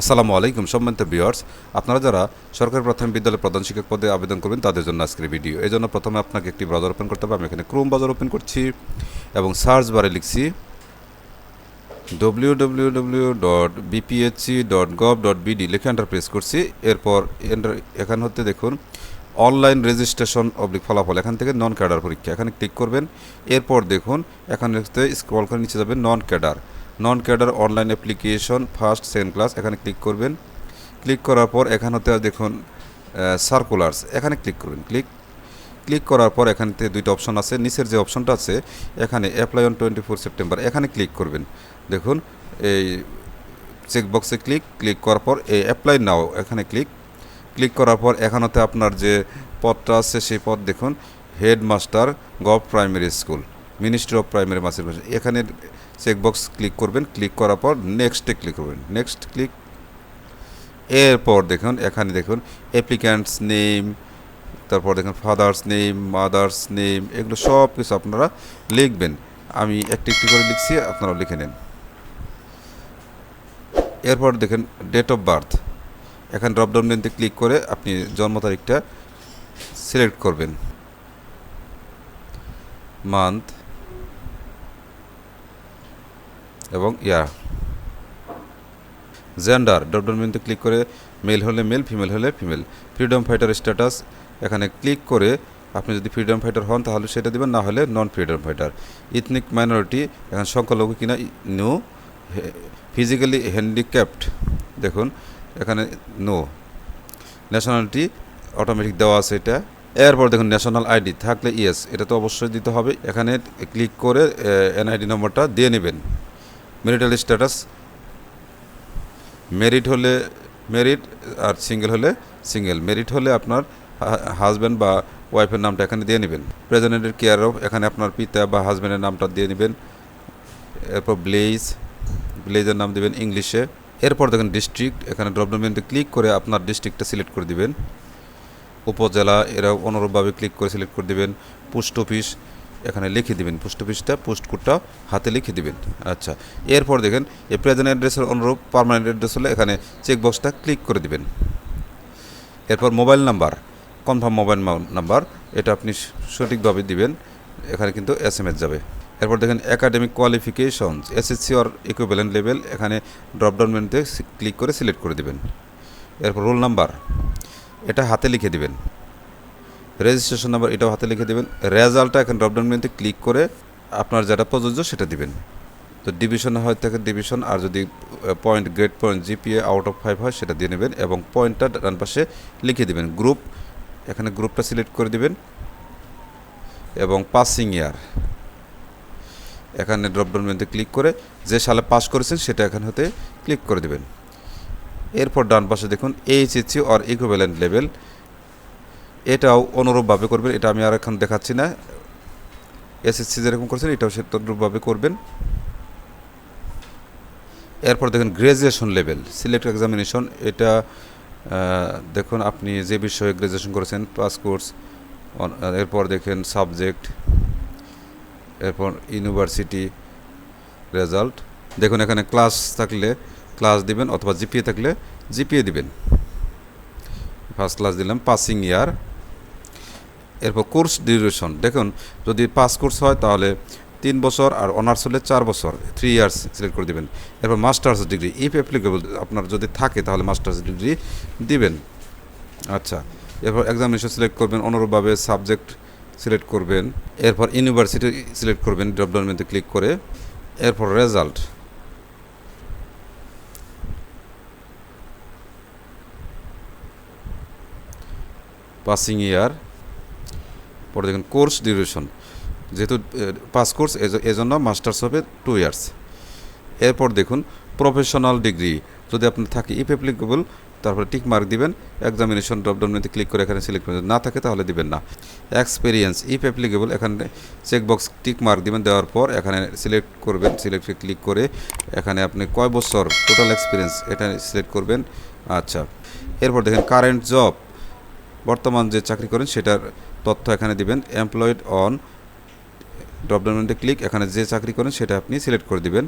আসসালামু আলাইকুম সম্মানিত বিয়ার্স আপনারা যারা সরকারি প্রাথমিক বিদ্যালয় প্রধান শিক্ষক পদে আবেদন করবেন, তাদের জন্য আজকের ভিডিও। এই জন্য প্রথমে আপনাকে একটি ব্রাউজার ওপেন করতে হবে। আমি এখানে ক্রোম ব্রাউজার ওপেন করছি এবং সার্চ বারে লিখছি W W W dot BPSC dot gov dot লিখে এন্টার প্রেস করছি। এরপর এন্টার এখান হতে দেখুন অনলাইন রেজিস্ট্রেশন অবলিক ফলাফল। এখান থেকে নন ক্যাডার পরীক্ষা। এখানে ক্লিক করবেন। এরপর দেখুন, এখানে স্ক্রল করে নিচে যাবেন non cadre non cadre online application first second class এখানে ক্লিক করবেন। ক্লিক করার পর এখান হতে দেখুন সার্কুলার্স এখানে ক্লিক করবেন ক্লিক ক্লিক করার পর এখানে দুইটা অপশন আছে, নিচের যে অপশনটা আছে, এখানে apply on twenty four September এখানে ক্লিক করবেন। দেখুন, এই চেকবক্সে ক্লিক ক্লিক করার পর এই অ্যাপ্লাই নাও এখানে ক্লিক ক্লিক করার পর এখানেতে আপনার যে পদটা আছে, সেই পদ দেখুন headmaster gov primary school ministry of primary মাসের এখানে চেকবক্স ক্লিক করবেন ক্লিক করার পর নেক্সটে ক্লিক করবেন। নেক্সট ক্লিক এরপর দেখুন, এখানে দেখুন অ্যাপ্লিক্যান্টস নেম তারপর দেখুন ফাদার্স নেম মাদার্স নেম এগুলো সব কিছু আপনারা লিখবেন। আমি একটি একটি করে লিখছি, আপনারা লিখে নেন। এরপর দেখেন ডেট অফ বার্থ এখানে ড্রপডাউন মেনুতে ক্লিক করে আপনি জন্ম তারিখটা সিলেক্ট করবেন। মান্থ এবং ইয়ার জেন্ডার ডটডন মেনুতে ক্লিক করে মেল হলে মেল ফিমেল হলে ফিমেল ফ্রিডম ফাইটার স্ট্যাটাস এখানে ক্লিক করে আপনি যদি ফ্রিডম ফাইটার হন তাহলে সেটা দিবেন, না হলে non freedom fighter ethnic minority এখানে সংখ্যালঘু কিনা নো ফিজিক্যালি হ্যান্ডিক্যাপড দেখুন, এখানে নো ন্যাশনালিটি অটোমেটিক দেওয়া আছে এটা। এরপর দেখুন ন্যাশনাল আইডি থাকলে ইয়েস এটা তো অবশ্যই দিতে হবে। এখানে ক্লিক করে এনআইডি নম্বরটা দিয়ে নেবেন। মেরিটাল স্ট্যাটাস মেরিট হলে মেরিট আর সিঙ্গেল হলে সিঙ্গেল মেরিট হলে আপনার হাজব্যান্ড বা ওয়াইফের নামটা এখানে দিয়ে নেবেন। প্রেজেন্টের কেয়ার অফ এখানে আপনার পিতা বা হাজব্যান্ডের নামটা দিয়ে নেবেন। এরপর ব্লেজ ব্লেজের নাম দেবেন ইংলিশে এরপর দেখেন ডিস্ট্রিক্ট এখানে ড্রপডাউন মেনুতে ক্লিক করে আপনার ডিস্ট্রিক্টটা সিলেক্ট করে দিবেন। উপজেলা, এরা অনুরূপভাবে ক্লিক করে সিলেক্ট করে দিবেন। পোস্ট অফিস এখানে লিখে দিবেন পোস্ট অফিসটা পোস্ট কোডটা হাতে লিখে দিবেন। আচ্ছা এরপর দেখেন, এই প্রেজেন্ট অ্যাড্রেসের অনুরূপ পারমানেন্ট অ্যাড্রেস হলে এখানে চেকবক্সটা ক্লিক করে দিবেন। এরপর mobile number confirm mobile number এটা আপনি সঠিকভাবে দিবেন, এখানে কিন্তু এস এম এস যাবে। এরপর দেখেন academic qualifications SSC or equivalent level এখানে ড্রপডাউন মেনুতে ক্লিক করে সিলেক্ট করে দিবেন। এরপর রোল নাম্বার এটা হাতে লিখে দিবেন। রেজিস্ট্রেশন নাম্বার এটাও হাতে লিখে দেবেন। রেজাল্টটা এখন ড্রপডাউন মেনুতে ক্লিক করে আপনার যেটা প্রযোজ্য সেটা দিবেন। তো ডিভিশন হয় থাকে ডিভিশন আর যদি point grade point GPA out of five হয় সেটা দিয়ে নেবেন এবং পয়েন্টটা ডান পাশে লিখে দেবেন। গ্রুপ এখানে গ্রুপটা সিলেক্ট করে দিবেন এবং পাসিং ইয়ার এখানে ড্রপডাউন মেনুতে ক্লিক করে যে সালে পাস করেছেন সেটা এখানে হতে ক্লিক করে দেবেন। এরপর ডান পাশে দেখুন এইচএসসি অর ইকুইভ্যালেন্ট লেভেল এটাও অনুরূপভাবে করবেন, এটা আমি আর এখন দেখাচ্ছি না। এসএসসি যেরকম করছেন, এটাও সে সেরূপভাবে করবেন। এরপর দেখুন গ্র্যাজুয়েশন লেভেল সিলেক্ট এক্সামিনেশন এটা দেখুন, আপনি যে বিষয়ে গ্র্যাজুয়েশন করেছেন পাস কোর্স এরপর দেখেন সাবজেক্ট এরপর ইউনিভার্সিটি রেজাল্ট দেখুন, এখানে ক্লাস থাকলে ক্লাস দিবেন, অথবা জিপিএ থাকলে জিপিএ দিবেন। ফার্স্ট ক্লাস দিলাম পাসিং ইয়ার এরপর কোর্স ডিউরেশন। দেখুন, যদি পাস কোর্স হয় তাহলে তিন বছর আর অনার্স হলে চার বছর থ্রি ইয়ার্স সিলেক্ট করে দেবেন। এরপর মাস্টার্স ডিগ্রি ইফ অ্যাপ্লিকেবল আপনার যদি থাকে তাহলে মাস্টার্স ডিগ্রি দিবেন। আচ্ছা এরপর এক্সামিনেশন সিলেক্ট করবেন, অনুরূপভাবে সাবজেক্ট সিলেক্ট করবেন। এরপর ইউনিভার্সিটি সিলেক্ট করবেন মেনুতে ক্লিক করে। এরপর রেজাল্ট পাসিং ইয়ার পরে দেখুন কোর্স ডিউরেশন। যেহেতু পাস কোর্স এজন্য মাস্টার্স হবে টু ইয়ার্স এরপর দেখুন প্রফেশনাল ডিগ্রি যদি আপনার থাকে ইফ অ্যাপ্লিকেবল তারপরে টিক মার্ক দিবেন এক্সামিনেশন ড্রপডাউন মেনুতে ক্লিক করে এখানে সিলেক্ট করবেন। না থাকে তাহলে দিবেন না। এক্সপিরিয়েন্স ইফ অ্যাপ্লিকেবল এখানে চেকবক্স টিক মার্ক দিবেন, দেওয়ার পর এখানে সিলেক্ট করবেন সিলেক্টে ক্লিক করে এখানে আপনি কয় বছর টোটাল এক্সপিরিয়েন্স এটা সিলেক্ট করবেন। আচ্ছা এরপর দেখেন কারেন্ট জব বর্তমান যে চাকরি করেন সেটার তথ্য এখানে দিবেন এমপ্লয়েড অন ড্রপডাউন ক্লিক এখানে যে চাকরি করেন সেটা আপনি সিলেক্ট করে দিবেন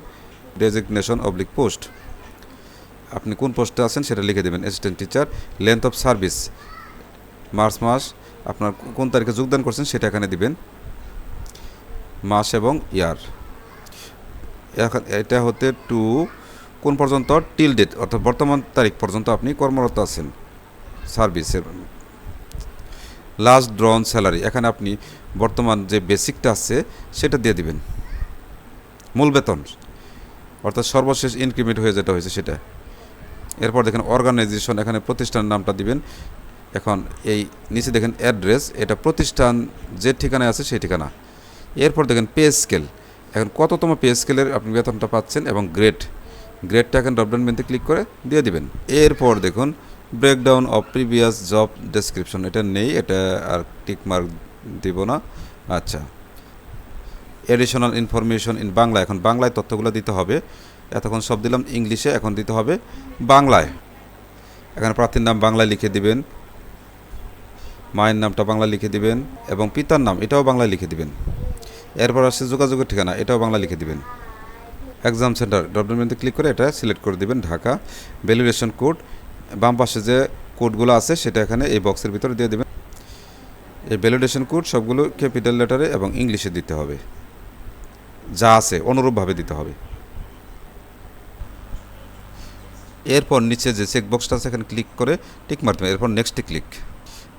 ডেজিগনেশন অবলিক পোস্ট আপনি কোন পোস্টে আছেন সেটা লিখে দেবেন assistant teacher length of service March মাস, আপনার কোন তারিখে যোগদান করছেন সেটা এখানে দিবেন, মাস এবং ইয়ার এখন এটা হতে টু কোন পর্যন্ত টিল ডেট অর্থাৎ বর্তমান তারিখ পর্যন্ত আপনি কর্মরত আছেন সার্ভিসের লাস্ট ড্রন স্যালারি এখানে আপনি বর্তমান যে বেসিকটা আছে, সেটা দিয়ে দিবেন। মূল বেতন, অর্থাৎ সর্বশেষ ইনক্রিমেন্ট হয়ে যেটা হয়েছে সেটা। এরপর দেখেন অর্গানাইজেশন এখানে প্রতিষ্ঠানের নামটা দিবেন। এখন এই নিচে দেখেন অ্যাড্রেস এটা প্রতিষ্ঠান যে ঠিকানায় আছে সেই ঠিকানা। এরপর দেখেন পে স্কেল এখন কততম পে স্কেলের আপনি বেতনটা পাচ্ছেন এবং গ্রেড গ্রেডটা এখন ড্রপডাউন মেনুতে ক্লিক করে দিয়ে দিবেন। এরপর দেখুন breakdown of previous job description এটা নেই, এটা আর টিক মার্ক দিব না। আচ্ছা। Additional information in Bangla. এখন বাংলায় তথ্যগুলো দিতে হবে। এতক্ষণ সব দিলাম ইংলিশে, এখন দিতে হবে বাংলায়। এখানে প্রার্থীর নাম বাংলায় লিখে দিবেন। মায়ের নামটা বাংলা লিখে দিবেন এবং পিতার নাম, এটাও বাংলায় লিখে দিবেন। এরপর আসছে যোগাযোগের ঠিকানা, এটাও বাংলা লিখে দিবেন। এক্সাম সেন্টার ডব্লিউমেন্টে ক্লিক করে এটা সিলেক্ট করে দিবেন, ঢাকা। ভ্যালুয়েশন কোড বাম পাশে যে কোডগুলো আছে, সেটা এখানে এই বক্সের ভিতরে দিয়ে দেবেন। এই ভ্যালিডেশন কোড সবগুলো ক্যাপিটাল লেটারে এবং ইংলিশে দিতে হবে। যা আছে, অনুরূপভাবে দিতে হবে। এরপর নিচে যে চেক বক্সটা আছে, এখানে ক্লিক করে টিক মারতে এরপর নেক্সটে ক্লিক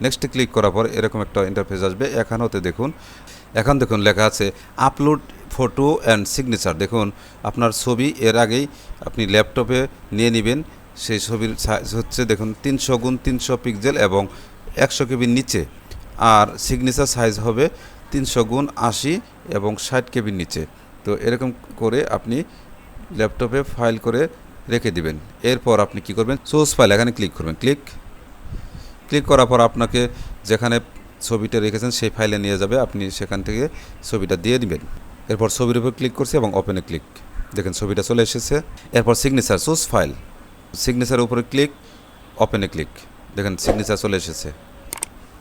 নেক্সটে ক্লিক করার পর এরকম একটা ইন্টারফেস আসবে। এখানে হতে দেখুন, এখন দেখুন লেখা আছে আপলোড ফটো অ্যান্ড সিগনেচার দেখুন, আপনার ছবি এর আগেই আপনি ল্যাপটপে নিয়ে নেবেন। সেই ছবির সাইজ হচ্ছে, দেখুন, তিনশো গুণ তিনশো পিক্সেল এবং একশো কেবির নিচে। আর সিগনেচার সাইজ হবে তিনশো গুণ আশি এবং ষাট কেবির নিচে। তো এরকম করে আপনি ল্যাপটপে ফাইল করে রেখে দিবেন। এরপর আপনি কি করবেন? সোর্স ফাইল এখানে ক্লিক করবেন। ক্লিক ক্লিক করার পর আপনাকে যেখানে ছবিটা রেখেছেন, সেই ফাইলে নিয়ে যাবে। আপনি সেখান থেকে ছবিটা দিয়ে দিবেন। এরপর ছবির উপর ক্লিক করছি এবং ওপেনে ক্লিক দেখেন, ছবিটা চলে এসেছে। এরপর সিগনেচার সোর্স ফাইল সিগনেচার উপরে ক্লিক ওপেনে ক্লিক দেখেন সিগনেচার চলে এসেছে।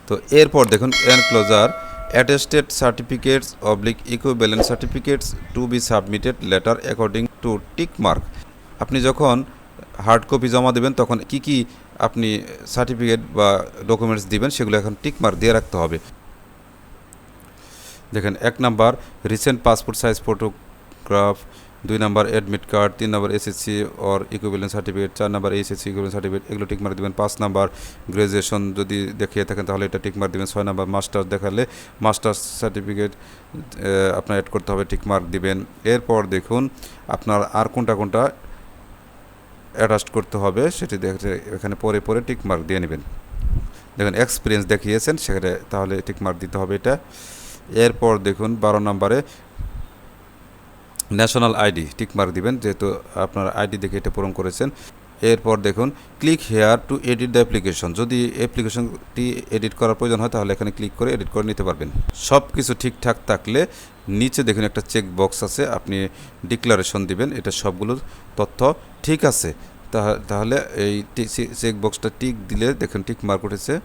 তো এরপর দেখুন N enclosure attested certificates oblique equivalent certificates to be submitted letter according to tick mark আপনি যখন হার্ড কপি জমা দেবেন, তখন কি কি আপনি সার্টিফিকেট বা ডকুমেন্টস দিবেন, সেগুলো এখন টিক মার্ক দিয়ে রাখতে হবে। দেখেন, এক number recent passport size photograph দুই নাম্বার অ্যাডমিট কার্ড তিন number SSC or equivalent certificate চার নাম্বার এইচএসসি ইকুইভ্যালেন্ট সার্টিফিকেট এগুলো টিক মার্ক দেবেন। পাঁচ নাম্বার গ্র্যাজুয়েশন যদি দেখিয়ে থাকেন, তাহলে এটা টিক মার্ক দেবেন। ছয় নাম্বার মাস্টার্স দেখালে মাস্টার্স সার্টিফিকেট আপনার অ্যাড করতে হবে টিক মার্ক দিবেন। এরপর দেখুন, আপনার আর কোনটা কোনটা অ্যাটাস্ট করতে হবে, সেটি দেখে এখানে পরে পরে টিক মার্ক দিয়ে নেবেন। দেখুন এক্সপিরিয়েন্স দেখিয়েছেন, সেখানে তাহলে টিক মার্ক দিতে হবে এটা। এরপর দেখুন, বারো নম্বরে ন্যাশনাল আইডি টিক মার্ক দিবেন, যেহেতু আপনার আইডি দেখে এটা পূরণ করেছেন। এরপর দেখুন click here to edit the application যদি অ্যাপ্লিকেশনটি এডিট করার প্রয়োজন হয়, তাহলে এখানে ক্লিক করে এডিট করে নিতে পারবেন। সব কিছু ঠিকঠাক থাকলে নিচে দেখুন একটা চেক বক্স আছে, আপনি ডিক্লারেশন দিবেন, এটা সবগুলো তথ্য ঠিক আছে। তাহ- তাহলে এই চেক বক্সটা টিক দিলে দেখুন টিক মার্ক উঠেছে।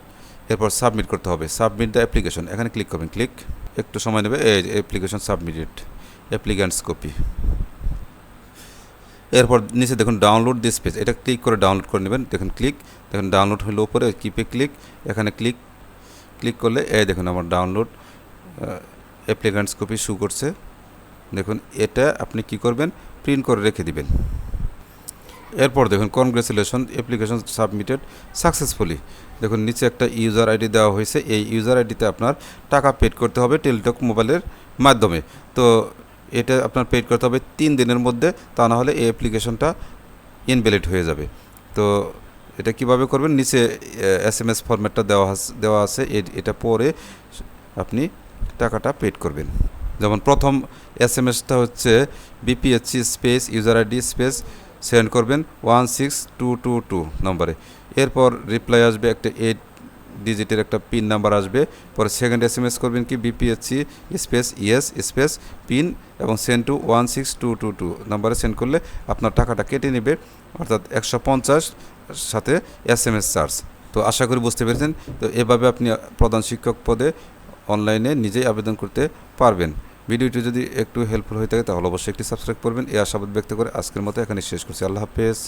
এরপর সাবমিট করতে হবে। সাবমিট দ্য অ্যাপ্লিকেশন এখানে ক্লিক করবেন ক্লিক একটু সময় নেবে, এই অ্যাপ্লিকেশন সাবমিটেড অ্যাপ্লিক্যান্টস কপি এরপর নিচে দেখুন ডাউনলোড দিস পেজ এটা ক্লিক করে ডাউনলোড করে নেবেন, দেখুন ক্লিক দেখুন ডাউনলোড হলো উপরে কিপে ক্লিক এখানে ক্লিক ক্লিক করলে এই দেখুন আমার ডাউনলোড অ্যাপ্লিক্যান্টস কপি শু করছে। দেখুন এটা আপনি কি করবেন প্রিন্ট করে রেখে দিবেন। এরপর দেখুন কনগ্রেচুলেশন অ্যাপ্লিকেশন সাবমিটেড সাকসেসফুলি দেখুন নিচে একটা ইউজার আইডি দেওয়া হয়েছে, এই ইউজার আইডিতে আপনার টাকা পেড করতে হবে টেলিটক মোবাইলের মাধ্যমে। তো এটা আপনার পেড করতে হবে তিন দিনের মধ্যে, তা না হলে এই অ্যাপ্লিকেশনটা ইনভ্যালিড হয়ে যাবে। তো এটা কীভাবে করবেন? নিচে এস এম এস ফরম্যাটটা দেওয়া দেওয়া আছে। এটা পরে আপনি টাকাটা পেড করবেন। যেমন প্রথম এস এম এসটা হচ্ছে BPSC space user ID space send করবেন one six two two two নম্বরে। এরপর রিপ্লাই আসবে একটা এইট ডিজিটের একটা পিন নাম্বার আসবে। পরে সেকেন্ড এস এম এস করবেন কি BPSC space ES space PIN এবং send to one six two two two নাম্বারে সেন্ড করলে আপনার টাকাটা কেটে নেবে। অর্থাৎ একশো পঞ্চাশ সাথে এস এম এস চার্জ তো আশা করি বুঝতে পেরেছেন। তো এভাবে আপনি প্রধান শিক্ষক পদে অনলাইনে নিজেই আবেদন করতে পারবেন। ভিডিওটি যদি একটু হেল্পফুল হয়ে থাকে তাহলে অবশ্যই একটি সাবস্ক্রাইব করবেন। এই আশাবাদ ব্যক্ত করে আজকের মতো এখানে শেষ করছি। আল্লাহ হাফেজ।